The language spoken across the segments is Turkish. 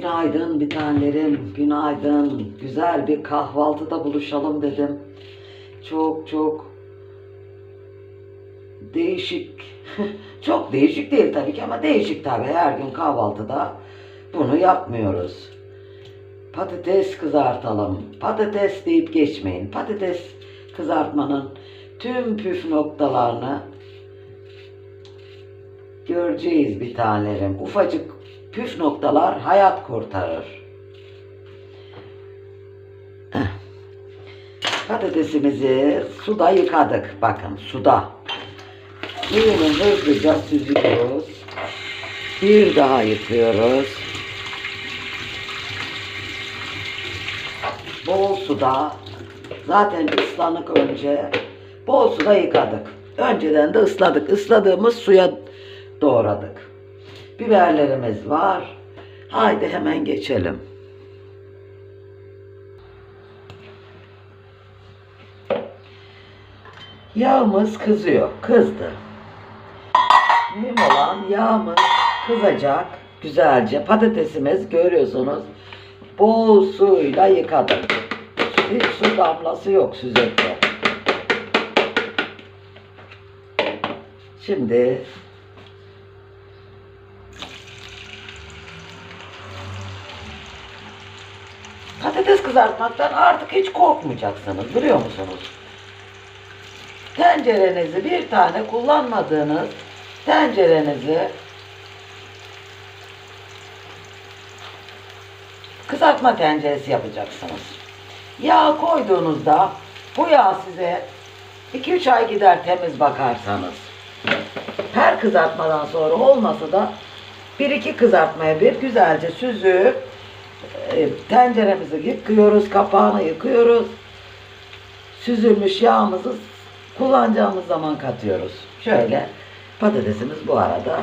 Günaydın bir tanelerim, günaydın. Güzel bir kahvaltıda buluşalım dedim. Çok çok değişik. çok değişik değil tabii ki ama değişik tabii. Her gün kahvaltıda bunu yapmıyoruz. Patates kızartalım. Patates deyip geçmeyin. Patates kızartmanın tüm püf noktalarını göreceğiz bir tanelerim. Ufacık püf noktalar hayat kurtarır. Patatesimizi suda yıkadık. Bakın suda. Suyunu hızlıca süzüyoruz. Bir daha yıkıyoruz. Bol suda zaten ıslanık önce bol suda yıkadık. Önceden de ısladık. Isladığımız suya doğradık. Biberlerimiz var. Haydi hemen geçelim. Yağımız kızıyor. Kızdı. Mühim olan yağımız kızacak güzelce. Patatesimiz görüyorsunuz bol suyla yıkadım. Hiç su damlası yok süzekte. Şimdi patates kızartmaktan artık hiç korkmayacaksınız biliyor musunuz? Tencerenizi bir tane kullanmadığınız tencerenizi kızartma tenceresi yapacaksınız. Yağ koyduğunuzda bu yağ size 2-3 ay gider temiz bakarsanız. Her kızartmadan sonra olmasa da bir iki kızartmaya bir güzelce süzüp tenceremizi yıkıyoruz, kapağını yıkıyoruz. Süzülmüş yağımızı kullanacağımız zaman katıyoruz. Şöyle patatesimiz bu arada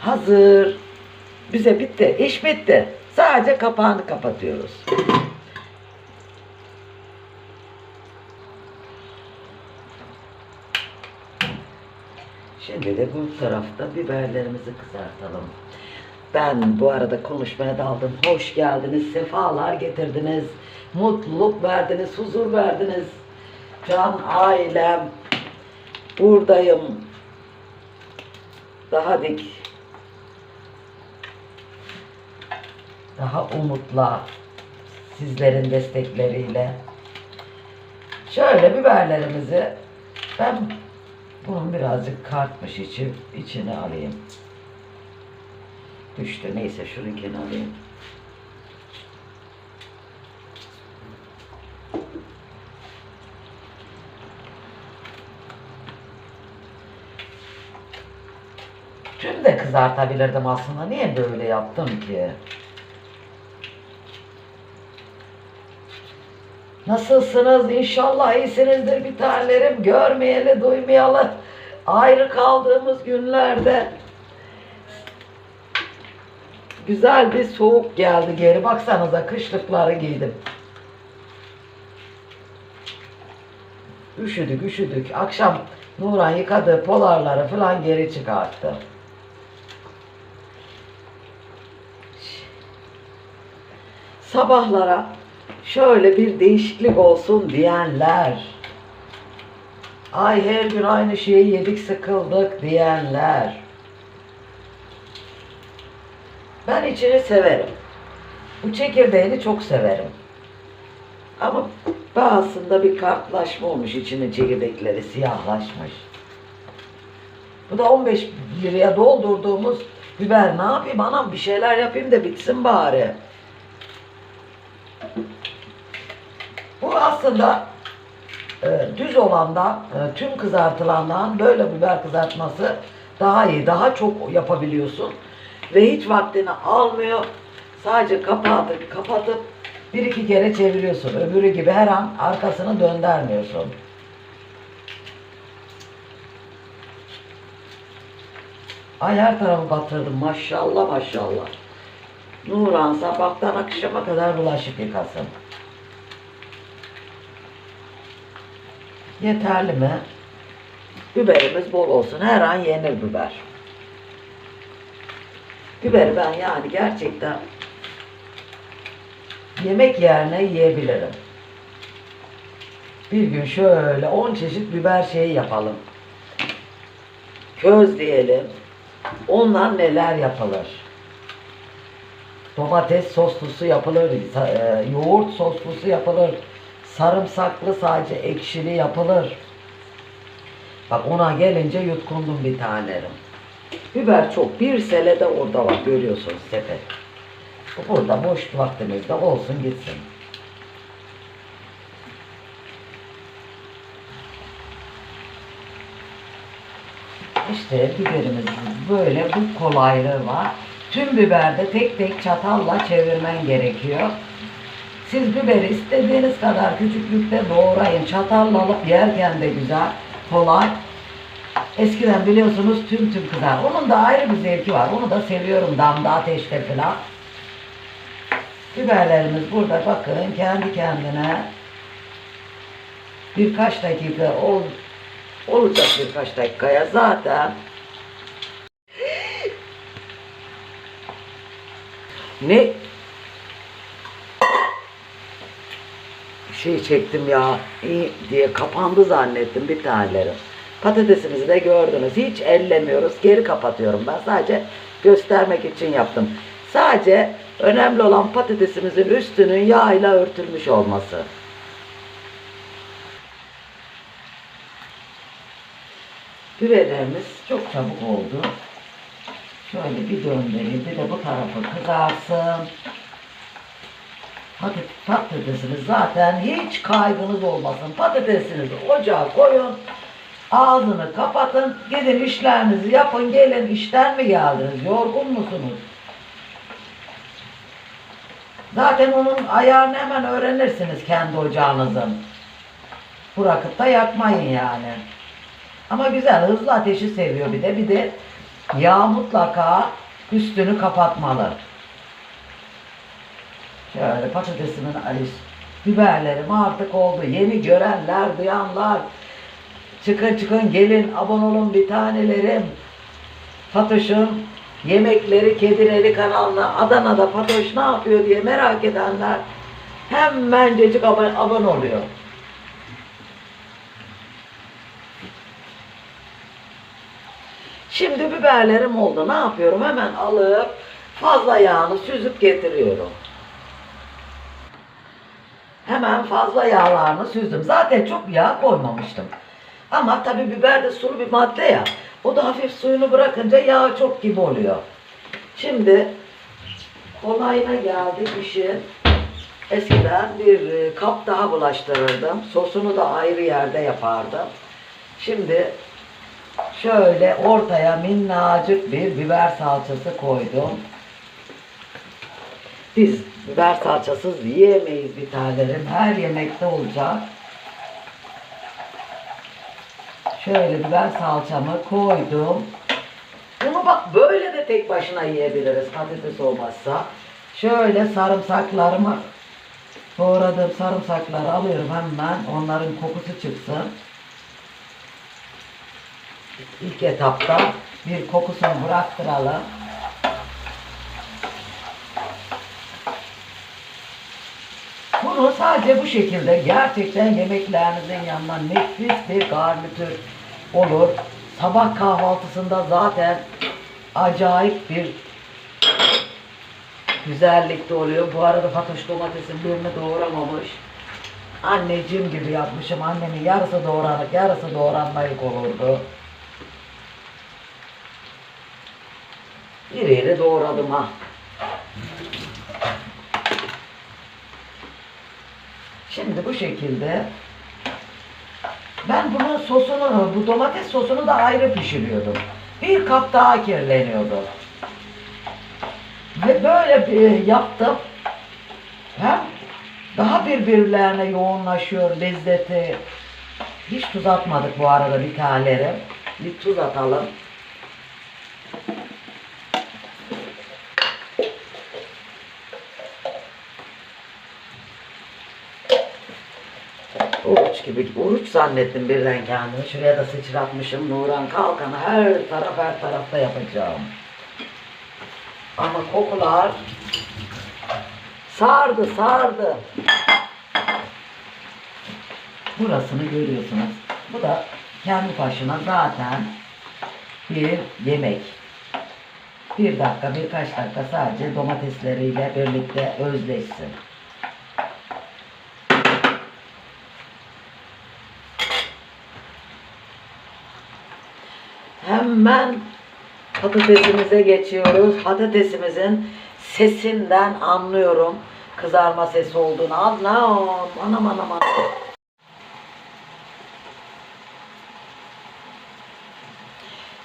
hazır. Bize bitti. iş bitti. Sadece kapağını kapatıyoruz. Şimdi de bu tarafta biberlerimizi kızartalım. Ben bu arada konuşmaya daldım. Hoş geldiniz, sefalar getirdiniz. Mutluluk verdiniz, huzur verdiniz. Can ailem, buradayım. Daha dik, daha umutla, sizlerin destekleriyle. Şöyle biberlerimizi ben bunun birazcık kartmış içi, içine alayım. Düştü neyse şununkini alayım. Tüm de kızartabilirdim aslında. Niye böyle yaptım ki? Nasılsınız? İnşallah iyisinizdir bir tanelerim. Görmeyeli, duymayalı. Ayrı kaldığımız günlerde güzel bir soğuk geldi geri. Baksanıza kışlıkları giydim. Üşüdük, üşüdük. Akşam Nuran yıkadığı polarları falan geri çıkarttı. Sabahlara şöyle bir değişiklik olsun diyenler, ay her gün aynı şeyi yedik sıkıldık diyenler, ben içini severim. Bu çekirdeğini çok severim. Ama bazısında bir kartlaşma olmuş içinin çekirdekleri siyahlaşmış. Bu da 15 liraya doldurduğumuz biber ne yapayım anam bir şeyler yapayım da bitsin bari. Bu aslında e, düz olandan, e, tüm kızartılandan böyle biber kızartması daha iyi. Daha çok yapabiliyorsun. Ve hiç vaktini almıyor. Sadece kapatıp, kapatıp bir iki kere çeviriyorsun. Öbürü gibi her an arkasını döndürmüyorsun. Ay her tarafı batırdım. Maşallah maşallah. Nuran sabahtan akşama kadar bulaşık yıkasın. Yeterli mi? Biberimiz bol olsun. Her an yenir biber. Biberi ben yani gerçekten yemek yerine yiyebilirim. Bir gün şöyle 10 çeşit biber şeyi yapalım. Köz diyelim. Ondan neler yapılır? Domates soslusu yapılır, e, yoğurt soslusu yapılır, sarımsaklı sadece ekşili yapılır. Bak ona gelince yutkundum bir tanerim. Biber çok. Bir sele de orada var görüyorsunuz sepet. Bu Burada boş vaktimizde olsun gitsin. İşte biberimiz böyle bu kolaylığı var. Tüm biberde tek tek çatalla çevirmen gerekiyor. Siz biberi istediğiniz kadar küçüklükte doğrayın. Çatalla alıp yerken de güzel, kolay. Eskiden biliyorsunuz tüm tüm kızar. Onun da ayrı bir zevki var. Onu da seviyorum damda ateşte falan. Biberlerimiz burada bakın kendi kendine birkaç dakika ol, olacak birkaç dakikaya zaten ne şey çektim ya iyi diye kapandı zannettim bir tanelerim. Patatesimizi de gördünüz. Hiç ellemiyoruz. Geri kapatıyorum ben. Sadece göstermek için yaptım. Sadece önemli olan patatesimizin üstünün yağıyla örtülmüş olması. Pürelerimiz çok çabuk oldu. Şöyle bir döndüreyim. Bir de bu tarafı kızarsın. Patates, patatesiniz zaten hiç kaygınız olmasın. Patatesinizi ocağa koyun. Ağzını kapatın. Gidin işlerinizi yapın. Gelin işten mi geldiniz? Yorgun musunuz? Zaten onun ayarını hemen öğrenirsiniz kendi ocağınızın. Bırakıp da yakmayın yani. Ama güzel hızlı ateşi seviyor bir de. Bir de yağ mutlaka üstünü kapatmalı. Şöyle patatesimin aliş, biberlerim artık oldu. Yeni görenler, duyanlar. Çıkın çıkın gelin abone olun bir tanelerim. Fatoş'un yemekleri kedileri kanalına Adana'da Fatoş ne yapıyor diye merak edenler hemencecik abone, abone oluyor. Şimdi biberlerim oldu. Ne yapıyorum? Hemen alıp fazla yağını süzüp getiriyorum. Hemen fazla yağlarını süzdüm. Zaten çok yağ koymamıştım. Ama tabi biber de sulu bir madde ya. O da hafif suyunu bırakınca yağ çok gibi oluyor. Şimdi kolayına geldi işin. Eskiden bir e, kap daha bulaştırırdım. Sosunu da ayrı yerde yapardım. Şimdi şöyle ortaya minnacık bir biber salçası koydum. Biz biber salçasız yiyemeyiz bir tanelerim. Her yemekte olacak. Şöyle biber salçamı koydum. Bunu bak böyle de tek başına yiyebiliriz patates olmazsa. Şöyle sarımsaklarımı doğradığım sarımsakları alıyorum hemen. Onların kokusu çıksın. İlk etapta bir kokusunu bıraktıralım. Bunu sadece bu şekilde gerçekten yemeklerinizin yanına nefis bir garnitür olur. Sabah kahvaltısında zaten acayip bir güzellikte oluyor. Bu arada Fatoş domatesin birini doğramamış. Anneciğim gibi yapmışım. Annemin yarısı doğranık, yarısı doğranmayık olurdu. İri iri doğradım ha. Şimdi bu şekilde ben bunun sosunu, bu domates sosunu da ayrı pişiriyordum. Bir kap daha kirleniyordu. Ve böyle bir yaptım. Hem daha birbirlerine yoğunlaşıyor lezzeti. Hiç tuz atmadık bu arada bir tanelerim. Bir tuz atalım. Oruç gibi, oruç zannettim birden kendimi. Şuraya da sıçratmışım Nuran Kalkan'ı her taraf her tarafta yapacağım. Ama kokular sardı sardı. Burasını görüyorsunuz. Bu da kendi başına zaten bir yemek. Bir dakika, birkaç dakika sadece domatesleriyle birlikte özleşsin. Hemen patatesimize geçiyoruz. Patatesimizin sesinden anlıyorum. Kızarma sesi olduğunu. Anlam, anam anam anam.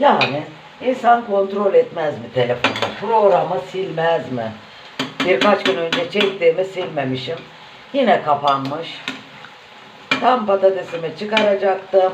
Yani insan kontrol etmez mi telefonu? Programı silmez mi? Birkaç gün önce çektiğimi silmemişim. Yine kapanmış. Tam patatesimi çıkaracaktım.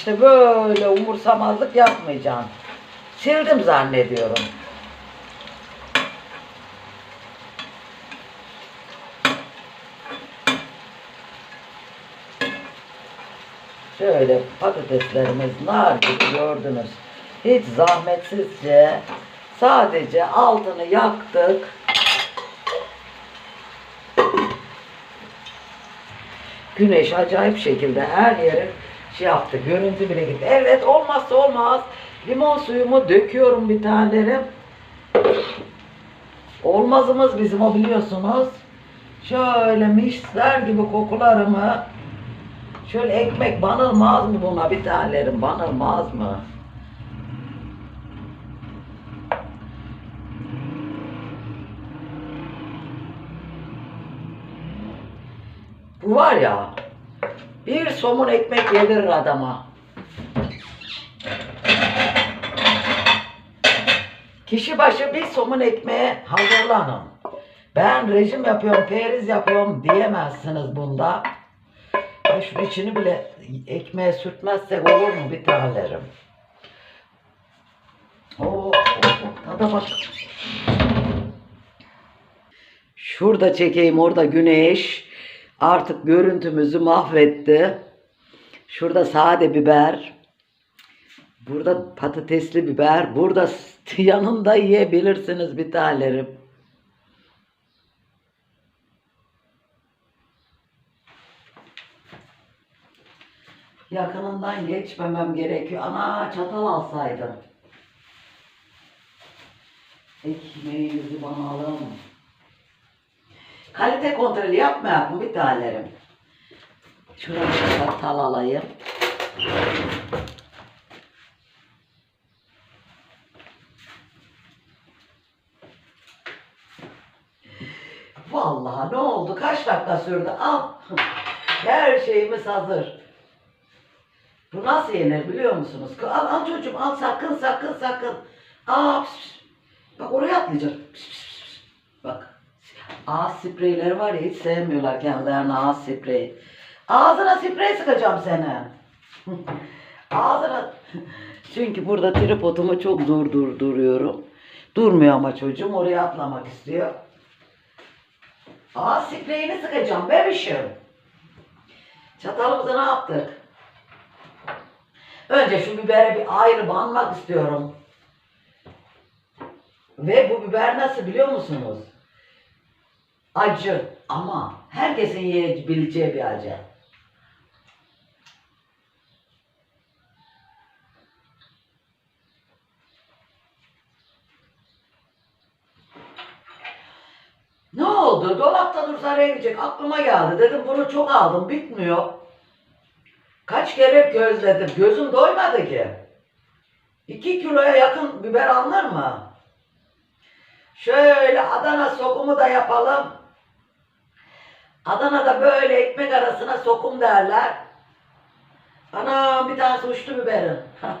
İşte böyle umursamazlık yapmayacağım. Sildim zannediyorum. Şöyle patateslerimiz nar gibi gördünüz. Hiç zahmetsizce sadece altını yaktık. Güneş acayip şekilde her yeri şey yaptı. Görüntü bile gitti. Evet olmazsa olmaz. Limon suyumu döküyorum bir tanelerim. Olmazımız bizim o biliyorsunuz. Şöyle misler gibi kokularımı Şöyle ekmek banılmaz mı buna bir tanelerim banılmaz mı? Bu var ya bir somun ekmek yedirir adama. Kişi başı bir somun ekmeğe hazırlanın. Ben rejim yapıyorum, periz yapıyorum diyemezsiniz bunda. Şu içini bile ekmeğe sürtmezsek olur mu bir tanelerim? Oo, oo, bak. Şurada çekeyim orada güneş artık görüntümüzü mahvetti. Şurada sade biber. Burada patatesli biber. Burada yanında yiyebilirsiniz bir tanelerim. Yakınından geçmemem gerekiyor. Ana çatal alsaydım. Ekmeğimizi bana alın. Kalite kontrolü yapmayak mı bir tanelerim? Şuradan bir çatal alayım. Vallahi ne oldu? Kaç dakika sürdü? Al. Her şeyimiz hazır. Bu nasıl yenir biliyor musunuz? Al, al çocuğum al sakın sakın sakın. Aa, pis, pis. Bak oraya atlayacak. Pis. Bak. Ağız spreyleri var ya hiç sevmiyorlar kendilerine ağız spreyi. Ağzına sprey sıkacağım seni. Ağzına. Çünkü burada tripodumu çok dur dur duruyorum. Durmuyor ama çocuğum oraya atlamak istiyor. Ağız spreyini sıkacağım bebişim. Çatalımızı ne yaptık? Önce şu bibere bir ayrı banmak istiyorum. Ve bu biber nasıl biliyor musunuz? Acı ama herkesin yiyebileceği bir acı. Ne oldu? Dolapta dursa gidecek. Aklıma geldi. Dedim bunu çok aldım. Bitmiyor. Kaç kere gözledim. Gözüm doymadı ki. 2 kiloya yakın biber alınır mı? Şöyle Adana sokumu da yapalım. Adana'da böyle ekmek arasına sokum derler. Ana bir tanesi uçtu biberin. Hah.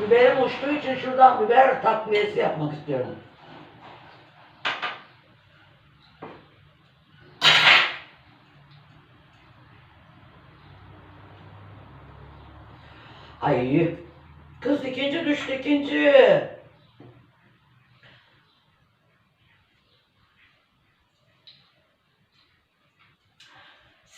Biberim uçtuğu için şuradan biber takviyesi yapmak istiyorum. Ay kız ikinci düştü ikinci.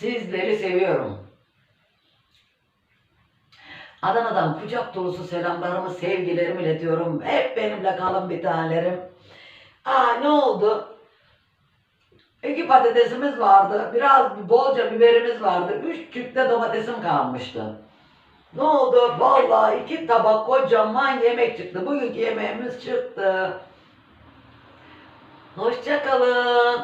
Sizleri seviyorum. Adana'dan kucak dolusu selamlarımı, sevgilerimi iletiyorum. Hep benimle kalın bir tanelerim. Aa ne oldu? İki patatesimiz vardı. Biraz bolca biberimiz vardı. Üç çükte domatesim kalmıştı. Ne oldu? Vallahi iki tabak kocaman yemek çıktı. Bugünkü yemeğimiz çıktı. Hoşça kalın.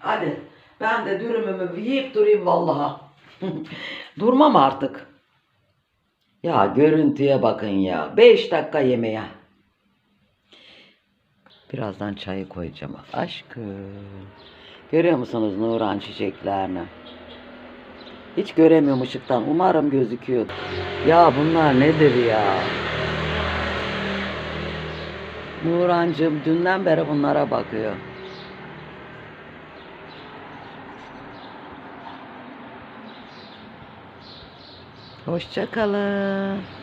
Hadi ben de dürümümü yiyip durayım vallaha. Durmam artık. Ya görüntüye bakın ya. Beş dakika yemeğe. Birazdan çayı koyacağım. Aşkım. Görüyor musunuz Nuran çiçeklerini? Hiç göremiyorum ışıktan. Umarım gözüküyor. Ya bunlar nedir ya? Nurancığım dünden beri bunlara bakıyor. Hoşça kalın.